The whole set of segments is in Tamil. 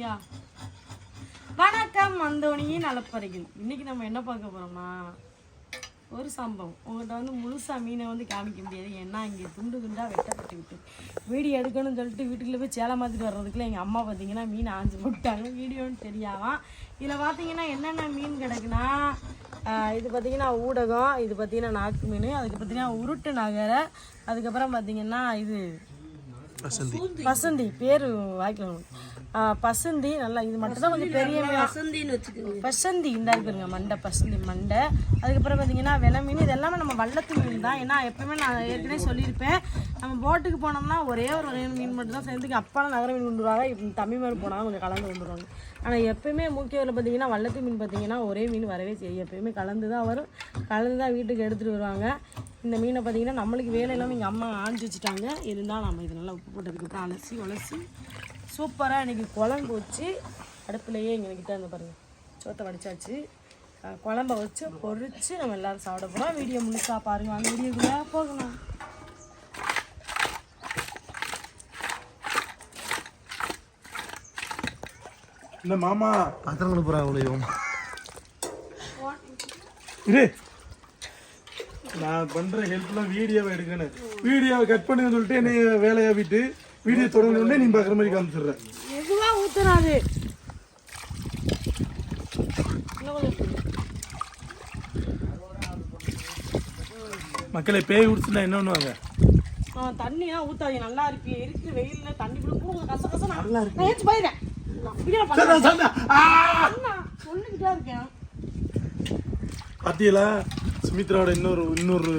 யா வணக்கம் மந்தோனியின் நலப்பறைகள் இன்னைக்கு நம்ம என்ன பார்க்க போறோம்னா ஒரு சம்பவம். உங்கள்கிட்ட வந்து முழுசாக மீனை வந்து காமிக்க முடியாது. ஏன்னா இங்கே துண்டு துண்டாக வெட்டப்பட்டு விட்டு. வீடியோ எடுக்கணும்னு சொல்லிட்டு வீட்டுக்குள்ளே போய் சேலை மாற்றிட்டு வர்றதுக்குள்ள எங்கள் அம்மா பார்த்தீங்கன்னா மீன் ஆஞ்சு போட்டாங்க. வீடியோன்னு தெரியாதான் இதில் பார்த்தீங்கன்னா என்னென்ன மீன் கிடக்குன்னா இது பார்த்தீங்கன்னா ஊடகம் இது பார்த்தீங்கன்னா நாக்கு மீன் அதுக்கு பார்த்தீங்கன்னா உருட்டு நகரை அதுக்கப்புறம் பார்த்தீங்கன்னா இது பசந்தி பேர் வாய்க்கணும் பசந்தி நல்லா இது மட்டும் தான் கொஞ்சம் பெரிய மீன் வசந்தின்னு வச்சுக்கோங்க. பசந்தி இந்த இருக்குங்க மண்டை பசந்தி மண்டை. அதுக்கப்புறம் பார்த்தீங்கன்னா வெலை மீன் இது எல்லாமே நம்ம வள்ளத்து மீன் தான். ஏன்னா எப்பவுமே நான் ஏற்கனவே சொல்லியிருப்பேன். நம்ம போட்டுக்கு போனோம்னா ஒரே ஒரு மீன் மட்டும் தான் சேர்ந்துக்கு அப்பாலாம் நகர மீன் கொண்டு வருவாங்க. தம்பி மாதிரி போனால் கொஞ்சம் கலந்து கொண்டு வருவாங்க. ஆனால் எப்பயுமே முக்கியவில் பார்த்தீங்கன்னா வள்ளத்து மீன் பார்த்தீங்கன்னா ஒரே மீன் வரவே செய்யும் எப்பயுமே கலந்து தான் வரும். கலந்து தான் வீட்டுக்கு எடுத்துகிட்டு வருவாங்க. இந்த மீனை பார்த்தீங்கன்னா நம்மளுக்கு வேலை இல்லாமல் எங்கள் அம்மா ஆஞ்சு வச்சுட்டாங்க. இருந்தால் நம்ம இது நல்லா உப்பு போட்டதுக்கப்புறம் அலசி உலசி. சூப்பராக இன்றைக்கி குழம்பு வச்சு அடுப்புலையே எங்கள் கிட்ட இருந்து பாருங்கள் சோத்தை வடிச்சாச்சு. அஹ் குழம்ப வச்சு பொரிச்சு நம்ம எல்லாரும் சாப்பிட போகிறோம் வீடியோ முழுசா பாருங்க. அந்த வீடியோக்குள்ளே போகலாம். இல்ல மாமா. பாத்திரம் கொண்டு போறாங்க உங்களையும் இரு. நான் பண்ற ஹெல்ப்லாம் வீடியோவை எடுக்கணும். வீடியோவை கட் பண்ணுன்னு சொல்லிட்டு என்னை வேலையை விட்டு வீடியோ தொடங்கணுன்னே நீ பார்க்குற மாதிரி காமிச்சிடுற. எதுவாக ஊற்றுறாது மக்களை பேய் விடுச்சுன்னா என்ன பண்ணுவாங்க? தண்ணிலாம் ஊற்றாதீங்க நல்லா இருக்கு இருக்கு வெயிலில் தண்ணி கூட கச கச நல்லா இருக்கு. ஏச்சு போயிடுறேன்! சொல்லிக்கிட்டே இருக்கேன். பாத்தீங்களா? சுமித்ராவோட இன்னொரு இன்னொரு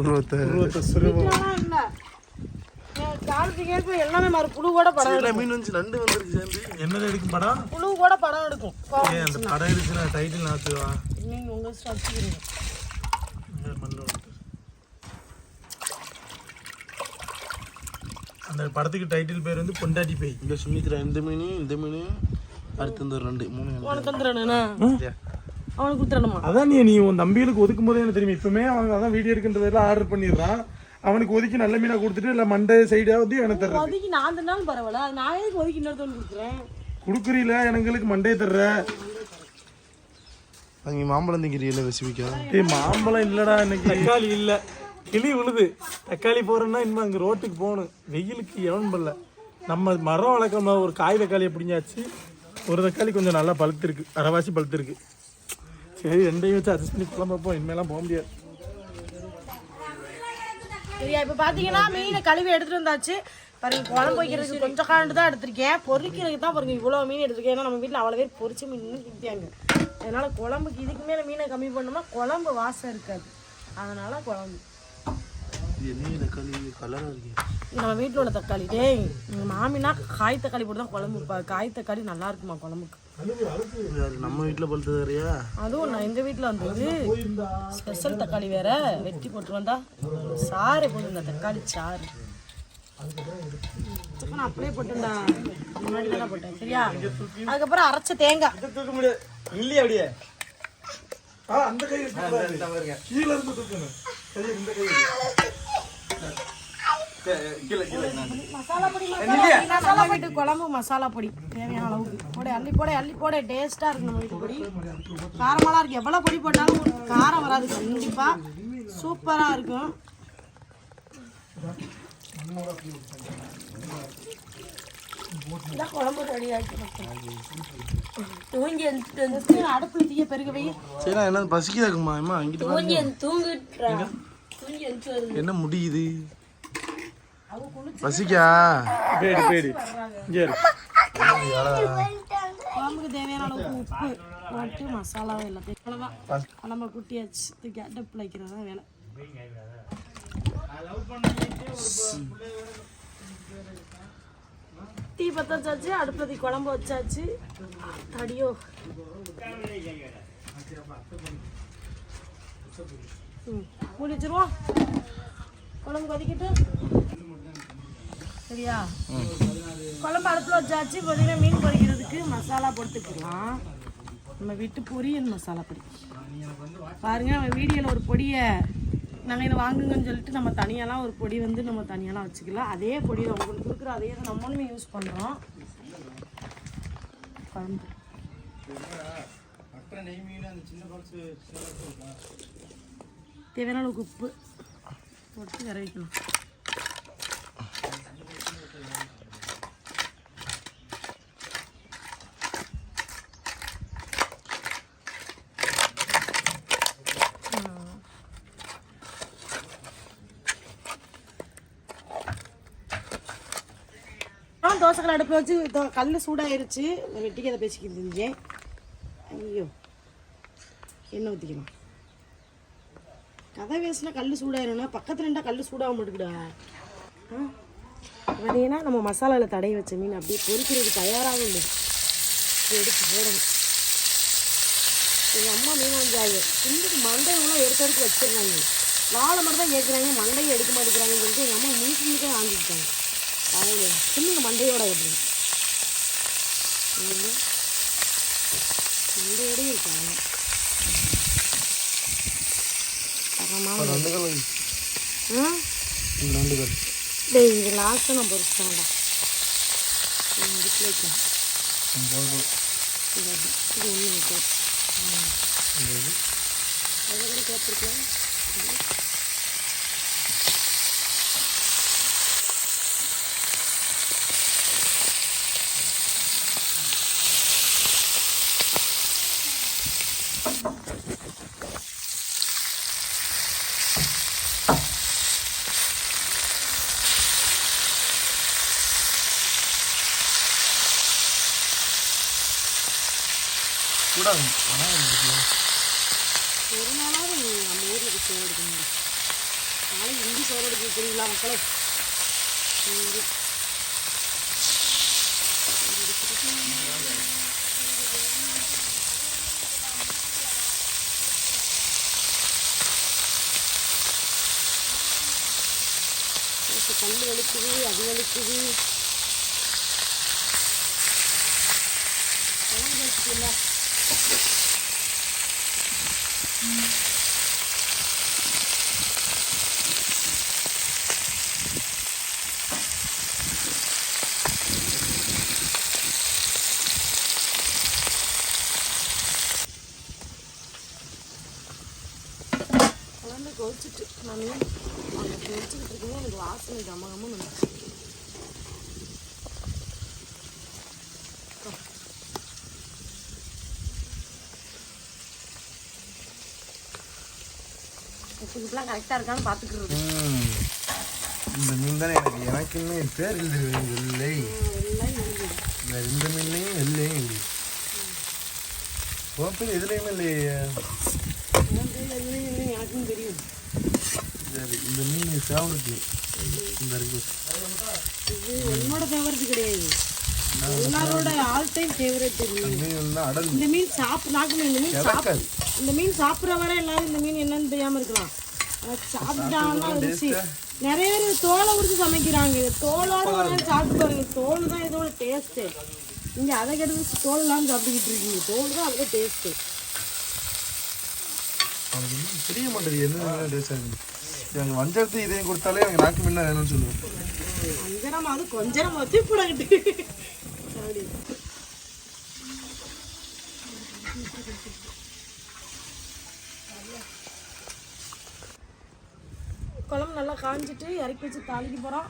உருவத்தை. உருவத்தை காலத்துக்கு எல்லாமே புழு கூட படம் எடுக்கும். மீன் வந்து நண்டு வந்துருக்கு சேர்ந்து. என்னது எடுக்கும் படம்? புழு கூட படம் எடுக்கும். ஏன் அந்த படம் எடுச்சுன்னா டைட்டில் நாத்துவா நீங்க உங்க அந்த படத்துக்கு டைட்டில் பேர் வந்து பொண்டாட்டி பேய். இங்க சுமித்ரா இந்த மீன் இந்த மீன் அடுத்து இந்த ரெண்டு மூணு. உனக்கு வந்துடுறேண்ணா அவனுக்கு கொடுத்துடணுமா அதான் நீ நீ உன் தம்பிகளுக்கு ஒதுக்கும் போதே எனக்கு தெரியும்? இப்பவுமே அவங்க அதான் வீடியோ எடுக்கின்றதெல்லாம் ஆர்டர் பண்ணிடுறான். அவனுக்கு ஒதுக்கி நல்ல மீனா கொடுத்துட்டு இல்லை மண்டை சைடாவது எனக்கு தர்ற ஒதுக்கி நான் தந்தாலும் பரவாயில்ல. அது நான் எதுக்கு ஒதுக்கி இன்னொருத்தவங்க கொடுக்குறேன்? கொடுக்குறீல எங்களுக்கு மண்டையை தர்ற. அங்க மாம்பழம் திங்கிறீங்கள ரெசிபிக்கா ஏய் மாம்பழம் இல்லடா இன்னைக்கு. தக்காளி இல்ல. கிளி விழுது தக்காளி போறேன்னா இன்னும் அங்க ரோட்டுக்கு போகணும். வெயிலுக்கு எவன் பண்ணல நம்ம மரம் வளர்க்கணும் ஒரு காய் தக்காளியை பிடிஞ்சாச்சு. ஒரு தக்காளி கொஞ்சம் நல்லா பழுத்திருக்கு. அரைவாசி பழுத்திருக்கு. சரி ரெண்டையும் வச்சு அட்ஜஸ்ட் பண்ணி குழம்பு வைப்போம் இனிமேலாம் போக முடியாது சரியா இப்போ பார்த்தீங்கன்னா மீனை கழுவி எடுத்துகிட்டு வந்தாச்சு. பாருங்க குழம்பு வைக்கிறதுக்கு கொஞ்சம் காண்டு தான் எடுத்திருக்கேன். பொறிக்கிறதுக்கு தான் பாருங்க இவ்வளோ மீன் எடுத்திருக்கேன். ஏன்னா நம்ம வீட்டில் அவ்வளோ பேர் பொரிச்ச மீன் கிட்டியாங்க அதனால் குழம்புக்கு இதுக்கு மேலே மீனை கம்மி பண்ணோம்னா குழம்பு வாசம் இருக்காது. அதனால் குழம்பு என்ன தக்காளி கலரா இருக்கு இது நம்ம வீட்டில் உள்ள தக்காளி டேய் எங்கள் மாமினா காய் தக்காளி போட்டு தான் குழம்பு வைப்பா. காய் தக்காளி நல்லா இருக்குமா குழம்புக்கு? யாரு நம்ம வீட்டுல பழுத்தது வேறையா? அதுவும் நான் எங்கள் வீட்டில் வந்தது. ஸ்பெஷல் தக்காளி வேற. வெட்டி போட்டு வந்தா சாறு போடுங்க தக்காளி சாறு. சிக்கன் அப்படியே போட்டுண்டா முன்னாடி தானே போட்டேன் சரியா? அதுக்கப்புறம் அரைச்ச தேங்காய். தூக்க முடியாது. இல்லையா அப்படியே. ஆ அந்த கை கீழே இருந்து தூக்கணும் சரி இந்த கை மசாலா பொடி மசாலா குழம்பு மசாலா பொடி தேவையான அளவுக்கு போட அள்ளி போட அள்ளி போட டேஸ்டா இருக்கு நம்ம வீட்டு பொடி காரமெல்லாம் இருக்கு எவ்வளவு பொடி போட்டாலும் காரம் வராது கண்டிப்பா சூப்பரா இருக்கும் தூங்கி அடுப்புல தீய பெருக வை சரி என்ன பசிக்குதா இருக்குமா அம்மா. தூங்கி எழுந்து என்ன முடியுது? பசிக்கா பேடி பேடி. குழம்புக்கு தேவையான அளவுக்கு உப்பு போட்டு மசாலா எல்லாத்தையும் அவ்வளோதான் நம்ம குட்டியாச்சு. தூக்கி அடுப்பில் வைக்கிறது தான் வேலை. தீ பற்ற வச்சாச்சு அடுப்பில் தீ குழம்பு வச்சாச்சு. அடியோ. ம் மூடி வச்சிருவோம் குழம்பு கொதிக்கிட்டு சரியா குழம்பு அடுப்பில் வச்சாச்சு பார்த்தீங்கன்னா மீன் பொரிக்கிறதுக்கு மசாலா போட்டுக்கலாம் நம்ம விட்டு பொரியல் மசாலா பொடி பாருங்க நம்ம வீடியோவில் ஒரு பொடியை நாங்கள் இதை வாங்குங்கன்னு சொல்லிட்டு நம்ம தனியாலாம் ஒரு பொடி வந்து நம்ம தனியாலாம் வச்சுக்கலாம் அதே பொடி உங்களுக்கு கொடுக்குற அதே தான் நம்மளுமே யூஸ் பண்ணுறோம் குழம்பு தேவையான அளவுக்கு உப்பு போட்டு வேற வைக்கணும். ஆ தோசைக்கல் அடுப்பில் வச்சு தோ- கல் சூடாயிருச்சு. வெட்டிக்கு அதை பேசிக்கிட்டு இருந்தேன் ஐயோ எண்ணெய் ஊற்றிக்கணும் கதை பேசினா கல் சூடாயிரும்னா பக்கத்துல இருந்தா கல் சூடாக மாட்டுக்குடா. ஆ? பார்த்தீங்கன்னா நம்ம மசாலாவில் தடவி வச்ச மீன் அப்படியே பொரிக்கிறதுக்கு தயாராக இல்லை. எடுத்து போடணும். எங்கள் அம்மா மீன் வந்தாங்க இன்னைக்கு மண்டையெல்லாம் எடுத்து எடுத்து வச்சிருந்தாங்க. வாழை மட்டும் தான் கேட்குறாங்க மண்டையை எடுக்க மாட்டேங்கிறாங்கன்னு சொல்லிட்டு எங்கள் அம்மா முழுக்க முழுக்க வாங்கிக்கிட்டாங்க. அதாவது சின்ன மண்டையோட எப்படி? மண்டையோடையும் இருக்காங்க தரமாக ரெண்டு கல் வை. ஆ இந்த ரெண்டு கல் டேய் இது லாஸ்ட்டாக நான் போதும். இது ஒன்று வைக்கும் கூட ஆனால் ஒரு நாளாவது நம்ம ஊரில் சோறு எடுக்க முடியும் நாளைக்கு இந்தி சோறு எடுக்க தெரியுங்களா மக்களே? கல் வலிக்குது அது வலிக்குது. குழம்பு குழம்பு கொதிச்சுட்டு நான் அங்கே கொதிச்சுக்கிட்டு இருக்கும்போது எனக்கு வாசனை கமகமும் வந்துச்சு இப்படிலாம் கரெக்டாக இருக்கான்னு பார்த்துக்கிறது. இந்த மீன் தானே எனக்கு எனக்கு இன்னும் பேர் முடிஞ்சது இந்த இந்த மீன்லையும் இல்லை. உன் பேர் எதுலையுமே இல்லையே எனக்கும் தெரியும். சரி இந்த மீன் ஃபேவரட் இந்த இருக்கு இது என்னோட ஃபேவரட் கிடையாது. எல்லாரோட ஆல் டைம் ஃபேவரட் இந்த மீன் சாப்பிட்டு நாக்கு இந்த மீன் சாப்பிட்டு கிடக்காது இந்த மீன் சாப்பிட்ற வரை எல்லாரும் இந்த மீன் என்னன்னு தெரியாம இருக்கலாம். சாப்பிட்டாங்கன்னா ருசி நிறைய பேர் தோலை உரிச்சு சமைக்கிறாங்க. இது தோலோட ஒரு சாப்பிட்டு பாருங்க. தோல் தான் இதோட டேஸ்ட்டு இங்க அதை கெடுத்து தோல் எல்லாம் சாப்பிட்டுக்கிட்டு இருக்கீங்க. தோல் தான் அதோட டேஸ்ட்டு தெரிய மாட்டேங்குது என்ன டேஸ்ட் ஆகுது எனக்கு வஞ்சரத்து இதையும் கொடுத்தாலே எனக்கு நாக்கு மீன் வேணும்னு சொல்லுவேன். கொஞ்சம் அது கொஞ்சம் ஒத்தி போடக்கிட்டு. அப்படி. குழம்பு நல்லா காஞ்சிட்டு இறக்கி வச்சு தாளிக்க போகிறோம்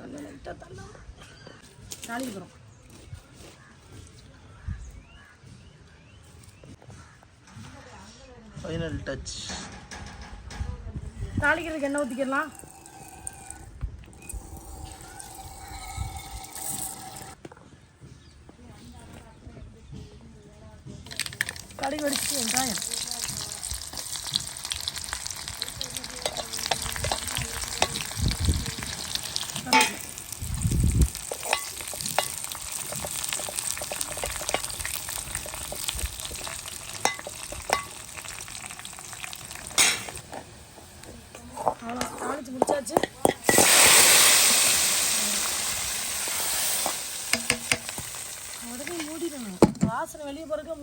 தள்ள லைட்டாக தள்ள தாளிக்க போகிறோம் ஃபைனல் டச் தாளிக்கிறதுக்கு எண்ணெய் ஊற்றிக்கலாம் கடுகு வெடிச்சிட்டு வெங்காயம்.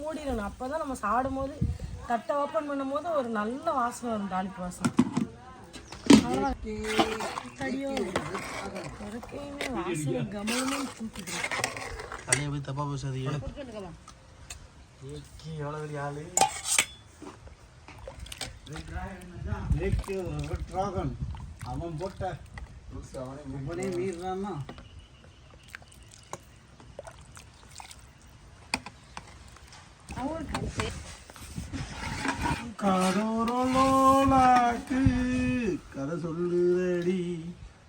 மூடிடணும் அப்போ தான் நம்ம சாப்பிடும் போது தட்டை ஓப்பன் பண்ணும் போது ஒரு நல்ல வாசனை வரும் தாளிப்பு வாசனை. தடியோ இறக்கையுமே வாசனை கமலமே தூக்கிக்கிறேன் அண்ணைய போய் தப்பா பேசாதீங்க. எவ்வளோ பெரிய ஆளு? டிராகன் அவன் போட்ட அவனே மீறான்னா கடோரலோலாக்கு கதை சொல்லுதடி.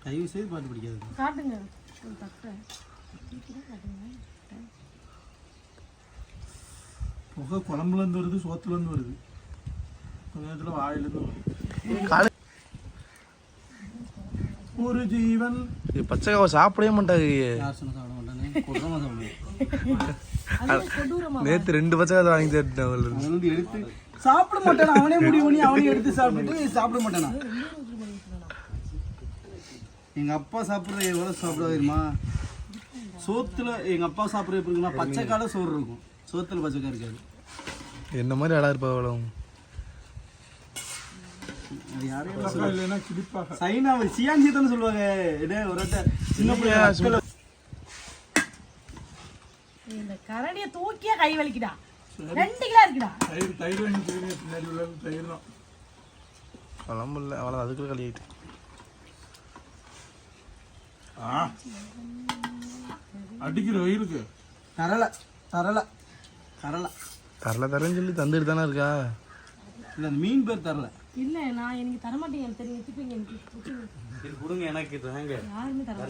தயவு செய்து பாட்டு பிடிக்காது காட்டுங்க. ஒரு தட்டை புகை குழம்புல இருந்து வருது சோத்துல இருந்து வருது. கொஞ்ச நேரத்துல வாயில இருந்து வருது ஒரு ஜீவன் சாப்பிடவே சாப்பிட மாட்டானே கொட்டுறமா சாப்பிடுவேன். அது கொடூரமா. நேத்து ரெண்டு பச்சைக்காய் வாங்கி வந்து எடுத்து சாப்பிட மாட்டானா? அவனே முடிவு பண்ணி அவனே எடுத்து சாப்பிட்டுட்டு சாப்பிட மாட்டானா? எங்க அப்பா சாப்பிட்றது எவ்வளவு சாப்பிடுவா தெரியுமா? சோத்துல எங்க அப்பா சாப்பிட்றது எப்படி இருக்குன்னா பச்சைக்கால சோறு இருக்கும். சோத்துல பச்சைக்காய் இருக்காது. என்ன மாதிரி ஆளா இருப்பா அவ்வளோ அது யாரையும் பக்கா இல்லைன்னா கிளிப்பாக சைனா சியான்சி தானே சொல்லுவாங்க. இதே ஒரு வாட்ட சின்ன பிள்ளை இந்த கரடியை தூக்கியே கை வலிக்குடா ரெண்டு கிலோ இருக்குடா தயிர் தயிர் வாங்கி பின்னாடி உள்ள தயிர் தான். குழம்பு இல்லை அவ்வளோ அதுக்குள்ள கழிட்டு ஆ. அடிக்கிற வெயிலுக்கு தரல தரல தரல. தரல தரேன்னு சொல்லி தந்துட்டு தானே இருக்கா? இல்ல அந்த மீன் பேர் தரல. இல்ல நான் எனக்கு தர மாட்டேங்க எனக்கு தெரியும் வச்சுப்பீங்க எனக்கு கொடுங்க எனக்கு தாங்க யாருமே தர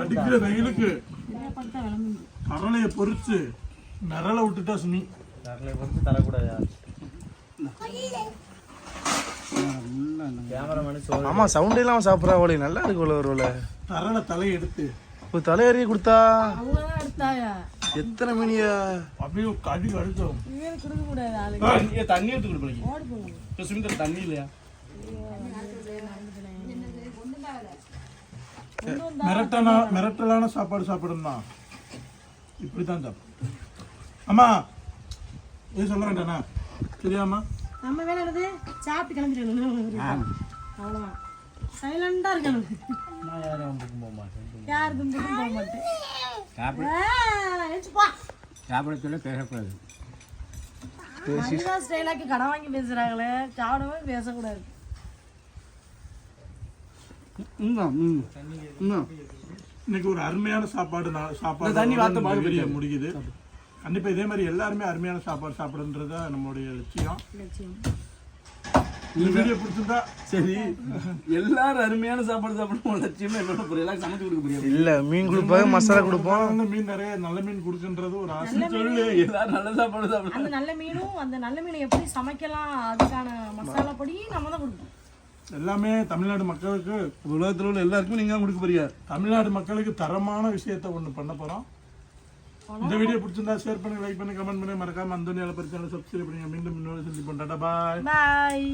அடிக்கிற வெயிலுக்கு என்ன பார்த்தா விளம்பு கடலையை பொரிச்சு நிரல விட்டுட்டா சுனி. ஆமா சவுண்டே இல்லாம சாப்பிட்றா அவளை நல்லா இருக்கு ஒரு தரல தலையை எடுத்து. தலையறிய கொடுத்தா? அவங்க தான் எடுத்தாயா எத்தனை மணியா? அப்படியே கடி கடிச்சோம் இவன் கொடுக்க கூடாது ஆளுக்கு தண்ணி எடுத்து கொடுப்பீங்க தண்ணி இல்லையா? மிரட்டனா மிரட்டலான சாப்பாடு சாப்பிடணும்னா இப்படித்தான் சாப்பிடும் அம்மா இது சொல்ல வேண்டாண்ணா? சரியாம்மா நம்ம வேலை என்னது? சாப்பிட்டு கிளம்பிடணும் அவ்வளோதான் சைலண்டா இருக்கணும். நான் யாரும் போக மாட்டேன். சாப்பிட. சொல்ல பேசக்கூடாது. மனிதா ஸ்டைலாக்கி கடன் வாங்கி பேசுறாங்களே சாப்பிடவே பேசக்கூடாது. இன்னைக்கு ஒரு அருமையான சாப்பாடு சாப்பாடு தண்ணி வாத்த நம்ம மாதிரி வீடியோ முடிக்குது கண்டிப்பா இதே மாதிரி எல்லாருமே அருமையான சாப்பாடு சாப்பிடுன்றது தான் நம்மளுடைய லட்சியம். லட்சியம். வீடியோ பிடிச்சிருந்தா சரி. எல்லாரும் அருமையான சாப்பாடு சாப்பிடணும். லட்சியமா புரியல? சமைச்சு கொடுக்க முடியாது இல்ல மீன் கொடுப்பாங்க மசாலா கொடுப்போம். மீன் நிறைய நல்ல மீன் கொடுக்குன்றது ஒரு ஆசை. சொல்லு. எல்லாரும் நல்ல சாப்பாடு சாப்பிடணும் அந்த நல்ல மீனும் அந்த நல்ல மீனை எப்படி சமைக்கலாம்? அதுக்கான மசாலா பொடி நம்ம தான் கொடுப்போம் எல்லாமே தமிழ்நாடு மக்களுக்கு உலகத்தில் உள்ள எல்லாருக்கும் நீங்க தான் கொடுக்க போறீங்க. தமிழ்நாடு மக்களுக்கு தரமான விஷயத்த ஒண்ணு பண்ண போறோம். இந்த வீடியோ பிடிச்சிருந்தா ஷேர் பண்ணுங்க லைக் பண்ணுங்க கமெண்ட் பண்ணுங்க. மறக்காம அந்த பிரச்சனை சப்ஸ்கிரைப் பண்ணுங்க. மீண்டும் இன்னொரு சந்திப்போம். டாடா பாய். பாய்